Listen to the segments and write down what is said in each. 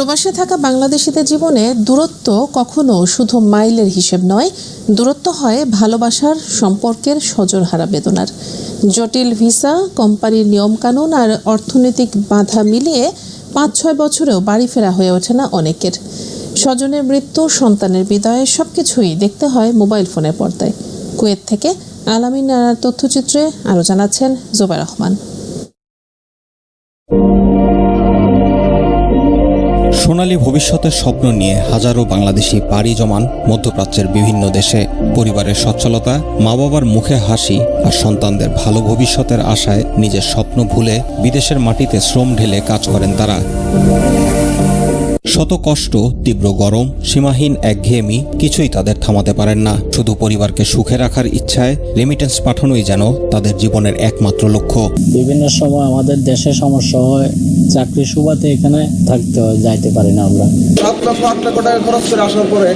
প্রবাসে থাকা বাংলাদেশিদের জীবনে দূরত্ব কখনো শুধু মাইলের হিসেব নয়, দূরত্ব হয় ভালোবাসার সম্পর্কের সজোরহারা বেদনার। জটিল ভিসা, কোম্পানির নিয়মকানুন আর অর্থনৈতিক বাধা মিলিয়ে পাঁচ ছয় বছরেও বাড়ি ফেরা হয়ে ওঠে না অনেকের। স্বজনের মৃত্যু, সন্তানের বিদায়, সবকিছুই দেখতে হয় মোবাইল ফোনের পর্দায়। কুয়েত থেকে আলামিন নানার তথ্যচিত্রে আরও জানাচ্ছেন জোবাই রহমান। সোনালী ভবিষ্যতের স্বপ্ন নিয়ে হাজারো বাংলাদেশি পাড়ি জমান মধ্যপ্রাচ্যের বিভিন্ন দেশে। পরিবারের সচ্ছলতা মা বাবার মুখে হাসি আর সন্তানদের ভালো ভবিষ্যতের আশায় নিজের স্বপ্ন ভুলে বিদেশের মাটিতে শ্রম ঢেলে কাজ করেন তারা। শত কষ্ট তীব্র গরম সীমাহীন একঘেয়েমি কিছুই তাদের থামাতে পারেন না। শুধু পরিবারকে সুখে রাখার ইচ্ছায় রেমিটেন্স পাঠানোই যেন তাদের জীবনের একমাত্র লক্ষ্য। বিভিন্ন সময় আমাদের দেশে সমস্যা হয় চাকরির সুবাদে এখানে থাকতে হয় যাইতে পারি না আমরা। সাত লক্ষ আট লক্ষ টাকা খরচ করে আসার পরে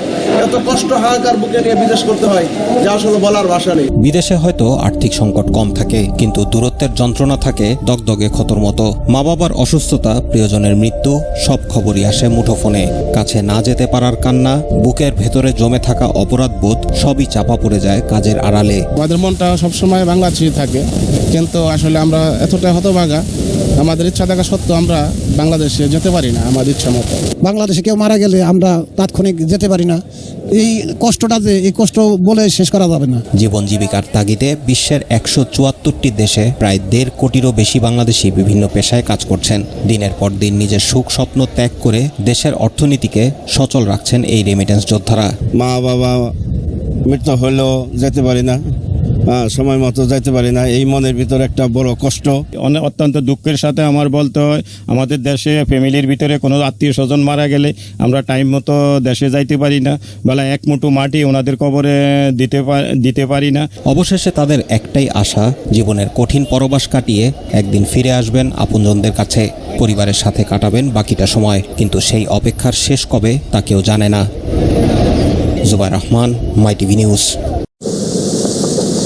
এত কষ্ট হাহাকার বুকে নিয়ে বিদেশ করতে হয় যা আসলে বলার ভাষা নেই। বিদেশে হয়তো আর্থিক সংকট কম থাকে কিন্তু দূরত্বের যন্ত্রণা থাকে দগদগে ক্ষতর মতো। মা বাবার অসুস্থতা প্রিয়জনের মৃত্যু সব খবরই আসে মুঠোফোনে কাছে না যেতে পারার কান্না বুকের ভেতরে জমে থাকা অপরাধবোধ সবই চাপা পড়ে যায় কাজের আড়ালে। আমাদের মনটা সবসময় বাংলাদেশে থাকে কিন্তু আসলে আমরা এতটা হতভাগা আমাদের ইচ্ছা থাকা সত্ত্বেও আমরা বাংলাদেশে যেতে পারি না আমাদের ইচ্ছা মতো। বাংলাদেশে কেউ মারা গেলে আমরা তাৎক্ষণিক যেতে পারি না। এই কষ্টটা যে এই কষ্ট বলে শেষ করা যাবে না। জীবন জীবিকার তাগিদে বিশ্বের একশো চুয়াত্তরটি দেশে প্রায় দেড় কোটিরও বেশি বাংলাদেশি বিভিন্ন পেশায় কাজ করছেন। দিনের পর দিন নিজের সুখ স্বপ্ন ত্যাগ করে দেশের অর্থনীতিকে সচল রাখছেন এই রেমিটেন্স যোদ্ধারা। মা বাবা মৃত্যু হলেও যেতে পারি না সময় মতো যাইতে পারি না এই মনের ভিতর একটা বড় কষ্ট। অনেক অত্যন্ত দুঃখের সাথে আমার বলতে হয় আমাদের দেশে ফ্যামিলির ভিতরে কোনো আত্মীয় স্বজন মারা গেলে আমরা টাইম মতো দেশে যাইতে পারি না বেলা এক মুঠো মাটি ওনাদের কবরে দিতে দিতে পারি না। অবশেষে তাদের একটাই আশা জীবনের কঠিন পরবাস কাটিয়ে একদিন ফিরে আসবেন আপনজনদের কাছে। পরিবারের সাথে কাটাবেন বাকিটা সময়, কিন্তু সেই অপেক্ষার শেষ কবে তা কেউ জানে না। Jubai Rahman, My TV news.